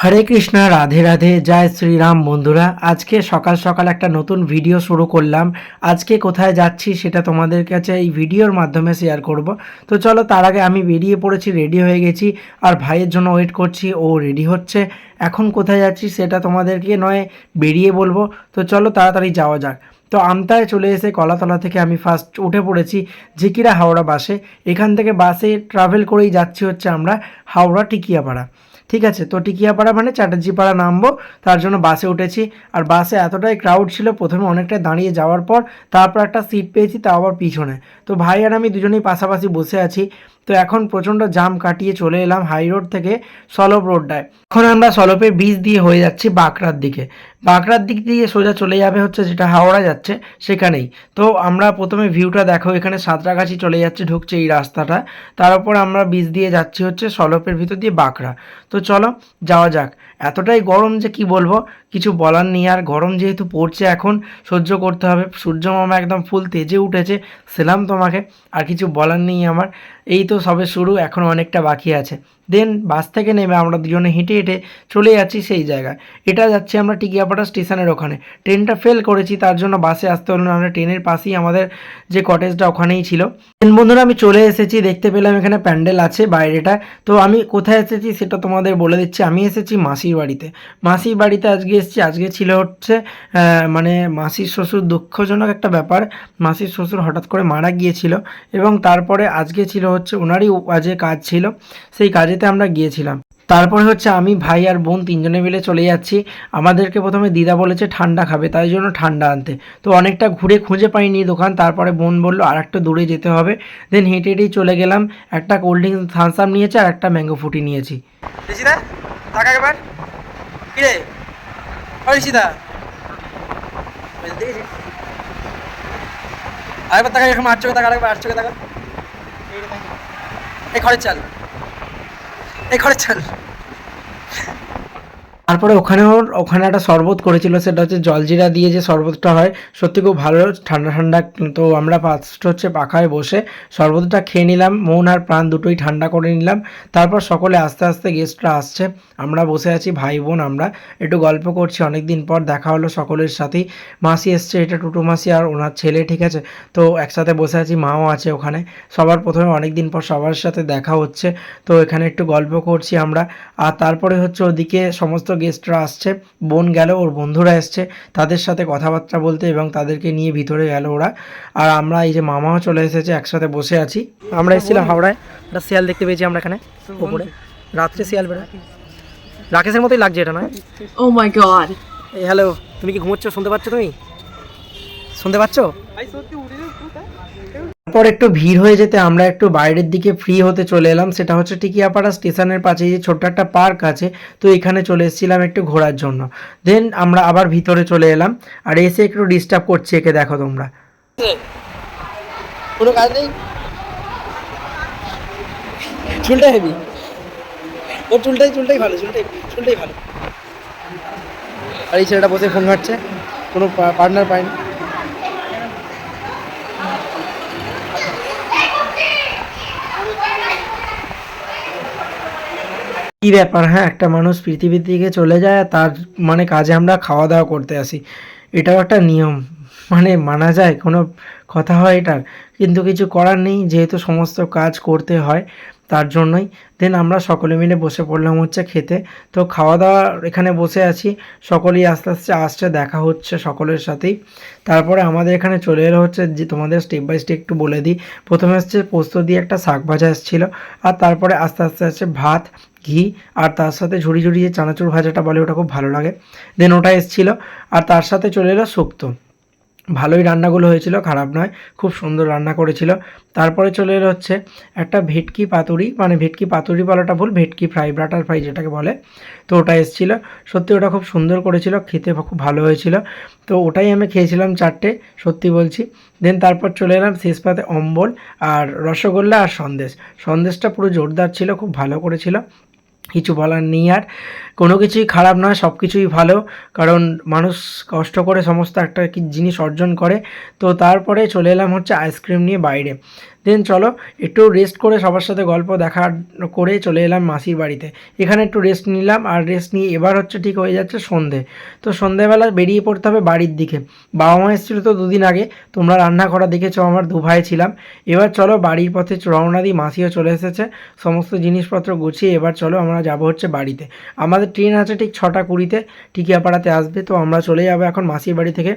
হরে কৃষ্ণ, রাধে রাধে, জয় শ্রীরাম বন্ধুরা। আজকে সকাল সকাল একটা নতুন ভিডিও শুরু করলাম। আজকে কোথায় যাচ্ছি সেটা তোমাদের কাছে এই ভিডিওর মাধ্যমে শেয়ার করব। তো চলো তার আগে আমি বেরিয়ে পড়েছি রেডি হয়ে গেছি। আর ভাইয়ের জন্য ওয়েট করছি, ও রেডি হচ্ছে। এখন কোথায় যাচ্ছি সেটা তোমাদেরকে নয়, বেরিয়ে বলব। তো চলো তাড়াতাড়ি যাওয়া যাক। তো আমতায় চলে এসে কলাতলা থেকে আমি ফার্স্ট উঠে পড়েছি ঝিকিরা হাওড়া বাসে এখান থেকে বাসে ট্রাভেল করেই যাচ্ছি হচ্ছে আমরা হাওড়া টিকিয়াপাড়া ঠিক আছে, তো টিকিয়াপাড়া মানে চ্যাটার্জি পাড়া নামবো, তার জন্য বাসে উঠেছি। আর বাসে এতটাই ক্রাউড ছিল, প্রথমে অনেকটা দাঁড়িয়ে যাওয়ার পর, তারপর একটা সিট পেয়েছি তা আবার পিছনে। তো ভাই আর আমি দুজনেই পাশাপাশি বসে আছি। তো এখন প্রচণ্ড জাম কাটিয়ে চলে এলাম হাই রোড থেকে সলপ রোডটায়। এখন আমরা সলপের বীজ দিয়ে হয়ে যাচ্ছি বাঁকড়ার দিকে। বাঁকড়ার দিক দিয়ে সোজা চলে যাবে হচ্ছে যেটা হাওড়া যাচ্ছে সেখানেই। তো আমরা প্রথমে ভিউটা দেখো, এখানে সাঁতরাগাছি চলে যাচ্ছে, ঢুকছে এই রাস্তাটা। তার উপর আমরা বীজ দিয়ে যাচ্ছি হচ্ছে সলপের ভিতর দিয়ে বাঁকড়া। তো চলো যাওয়া যাক। এতটাই গরম যে কি বলব? কিছু বলার নেই। আর গরম যেহেতু পড়ছে এখন, সহ্য করতে হবে। সূর্য মামা একদম ফুল তেজে উঠেছে, সেলাম তোমাকে। আর কিছু বলার নেই আমার। এই তো সবে শুরু, এখন অনেকটা বাকি আছে। দেন বাস থেকে নেমে আমরা দুজনে হেঁটে হেঁটে চলে যাচ্ছি সেই জায়গায়। এটা যাচ্ছি আমরা টিকিয়াপাড়া স্টেশনের ওখানে। ট্রেনটা ফেল করেছি, তার জন্য বাসে আসতে হলো না, আমরা ট্রেনের পাশেই আমাদের যে কটেজটা ওখানেই ছিল। দেন বন্ধুরা আমি চলে এসেছি, দেখতে পেলাম এখানে প্যান্ডেল আছে বাইরেটা। তো আমি কোথায় এসেছি সেটা তোমাদের বলে দিচ্ছি। আমি এসেছি মাসির বাড়িতে। মাসির বাড়িতে আজকে এসেছি, আজকে ছিল হচ্ছে মানে মাসির শ্বশুর দুঃখজনক একটা ব্যাপার। মাসির শ্বশুর হঠাৎ করে মারা গিয়েছিল এবং তারপরে আজকে ছিল হচ্ছে ওনারই কাজে কাজ ছিল, সেই কাজেতে আমরা গিয়েছিলাম। তারপরে হচ্ছে আমি, ভাই আর বোন তিনজনে মিলে চলে যাচ্ছি। আমাদেরকে প্রথমে দিদা বলেছে ঠান্ডা খাবে, তাই জন্য ঠান্ডা আনতে। তো অনেকটা ঘুরে খুঁজে পাইনি দোকান, তারপরে বোন বলল আর একটু দূরে যেতে হবে। দেন হেঁটে হেঁটেই চলে গেলাম, একটা কোল্ড ড্রিঙ্কস আপ নিয়েছি আর একটা ম্যাঙ্গো ফুটি নিয়েছি। আরেকবার টাকা এরকম টাকা আরেকবার আট চোখে এই খরচ চাল। খরচ চাল। তারপরে ওখানেও, ওখানে একটা শরবত করেছিল, সেটা হচ্ছে জলজিরা দিয়ে যে শরবতটা হয়, সত্যি খুব ভালো, ঠান্ডা ঠান্ডা, তো আমরা ফার্স্ট হচ্ছে পাখায় বসে শরবতটা খেয়ে নিলাম, মন আর প্রাণ দুটোই ঠান্ডা করে নিলাম, তারপর সকলে আস্তে আস্তে গেস্টরা আসছে, আমরা বসে আছি, ভাই বোন আমরা, একটু গল্প করছি অনেক দিন পর দেখা হলো সকলের সাথেই, মাসি এসছে, এটা টুটু মাসি আর ওনার ছেলে, ঠিক আছে, তো একসাথে বসে আছি, মাও আছে ওখানে, সবার প্রথমে অনেক দিন পর সবার সাথে দেখা হচ্ছে, তো এখানে একটু গল্প করছি আমরা, আর তারপরে হচ্ছে ওদিকে সমস্ত গেস্টরা আসছে বোন গেল ওর বন্ধুরা এসছে তাদের সাথে কথাবার্তা বলতে এবং তাদেরকে নিয়ে ভিতরে গেল ওরা। আর আমরা এই যে মামাও চলে এসেছে একসাথে বসে আছি। আমরা এসেছিলাম হাওড়ায় একটা শিয়াল দেখতে পেয়েছি আমরা এখানে ওপরে। রাত্রে শিয়াল বেড়া রাকেশের মতোই লাগছে এটা নয়? ও মাই গড হ্যালো তুমি কি ঘুমোচ্ছ শুনতে পাচ্ছ তুমি? শুনতে পাচ্ছ? তারপর একটু ভিড় হয়ে যেতে আমরা একটু বাইরের দিকে ফ্রি হতে চলে এলাম। সেটা হচ্ছে টিকিয়াপাড়া স্টেশনের পাশে যে ছোট্ট একটা পার্ক আছে তো এখানে চলে এসেছিলাম একটু ঘোরার জন্য। দেন আমরা আবার ভিতরে চলে এলাম আর এসে একটু ডিস্টার্ব করছি একে দেখো তোমরা। কোনো কাজ নেই? চুলটা হেভি। ও চুলটাই চুলটাই ভালো চুলটাই চুলটাই ভালো। আর এই ছেলেটা বসে ফোন ঘাটছে। কোনো পার্টনার পায়নি। কি ব্যাপার? হ্যাঁ একটা মানুষ পৃথিবীর দিকে চলে যায় তার মানে কাজে আমরা খাওয়া দাওয়া করতে আসি। এটাও একটা নিয়ম। মানে মানা যায়, কোনো কথা হয় এটার। কিন্তু কিছু করার নেই, যেহেতু সমস্ত কাজ করতে হয় তার জন্যই। দেন আমরা সকলে মিলে বসে পড়লাম হচ্ছে খেতে। তো খাওয়া দাওয়া এখানে বসে আছি। সকলেই আস্তে আস্তে আসছে, দেখা হচ্ছে সকলের সাথেই। তারপরে আমাদের এখানে চলে এলো হচ্ছে যে তোমাদের স্টেপ বাই স্টেপ একটু বলে দিই। প্রথমে হচ্ছে পোস্ত দিয়ে একটা শাক ভাজা এসেছিল। আর তারপরে আস্তে আস্তে আসছে ভাত ঘি আর তার সাথে ঝুড়ি ঝুড়ি যে চানাচুর ভাজাটা বলে, ওটা খুব ভালো লাগে। দেন ওটা এসেছিল। আর তার সাথে চলে এলো শুক্তো। ভালোই রান্নাগুলো হয়েছিল, খারাপ নয়, খুব সুন্দর রান্না করেছিল। তারপরে চলে এলো হচ্ছে একটা ভেটকি পাতুরি মানে ভেটকি পাতুরি বলাটা ভুল, ভেটকি ফ্রাই ব্রাটার ফ্রাই যেটাকে বলে। তো ওটা এসেছিল। সত্যি ওটা খুব সুন্দর করেছিল, খেতে খুব ভালো হয়েছিল। তো ওটাই আমি খেয়েছিলাম চারটে, সত্যি বলছি। দেন তারপর চলে এলাম শেষ পাতে অম্বল আর রসগোল্লা আর সন্দেশ। সন্দেশটা পুরো জোরদার ছিল, খুব ভালো করেছিল। কিছু বলার নেই আর। কোনো কিছুই খারাপ নয়, সব কিছুই ভালো। কারণ মানুষ কষ্ট করে সমস্ত একটা কি জিনিস অর্জন করে। তো তারপরে চলে এলাম হচ্ছে আইসক্রিম নিয়ে বাইরে। দেন, চলো। একটু রেস্ট করে সবার সাথে গল্প দেখা করে চলে এলাম মাসির বাড়িতে। এখানে একটু রেস্ট নিলাম আর রেস্ট নিয়ে এবার হচ্ছে ঠিক হয়ে যাচ্ছে সন্ধে। তো সন্ধেবেলা বেরিয়ে পড়তে হবে বাড়ির দিকে। বাবা মা এসেছিল তো দুদিন আগে। তোমরা রান্না করা দেখেছ, আমার দু ভাই ছিলাম। এবার চলো বাড়ির পথে রওনা দিই, মাসিও চলে এসেছে। সমস্ত জিনিসপত্র গুছিয়ে এবার চলো আমরা যাব হচ্ছে বাড়িতে। আমাদের ট্রেন আছে ঠিক ছটা কুড়িতে, টিকিয়াপাড়াতে আসবে। তো আমরা চলে যাব এখন মাসির বাড়ি থেকে।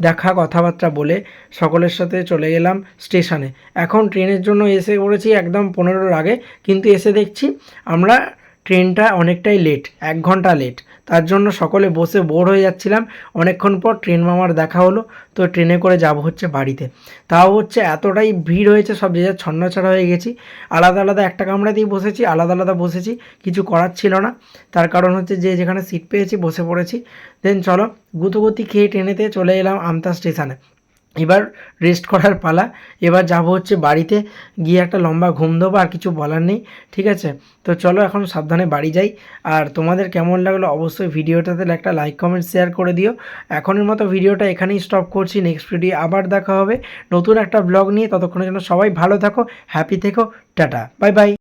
দেখা কথাবার্তা বলে সকলের সাথে চলে গেলাম স্টেশনে। এখন ট্রেনের জন্য এসে পড়েছি একদম পনেরোর আগে, কিন্তু এসে দেখছি আমরা ট্রেনটা অনেকটাই লেট এক ঘণ্টা লেট তার জন্য সকলে বসে বোর হয়ে যাচ্ছিলাম। অনেকক্ষণ পর ট্রেন মামার দেখা হলো, তো ট্রেনে করে যাব হচ্ছে বাড়িতে। তাও হচ্ছে এতটাই ভিড় হয়েছে, সব যে যার ছন্নছাড়া হয়ে গেছি। আলাদা আলাদা একটা কামরাতেই বসেছি, আলাদা আলাদা বসেছি, কিছু করার ছিল না। তার কারণ হচ্ছে যে যেখানে সিট পেয়েছি, বসে পড়েছি। দেন চলো, গুতুগুতি খেয়ে ট্রেনেতে চলে এলাম আমতা স্টেশনে এবার রেস্ট করার পালা। এবার যাব হচ্ছে বাড়িতে, গিয়ে একটা লম্বা ঘুম দেবো, আর কিছু বলার নেই, ঠিক আছে? তো চলো এখন সাবধানে বাড়ি যাই। আর তোমাদের কেমন লাগল অবশ্যই ভিডিওটাতে একটা লাইক কমেন্ট শেয়ার করে দিও। এখনের মতো ভিডিওটা এখানেই স্টপ করছি। নেক্সট ভিডিও আবার দেখা হবে। নতুন একটা ব্লগ নিয়ে। ততক্ষণের জন্য সবাই ভালো থাকো হ্যাপি থেকো, টাটা বাই বাই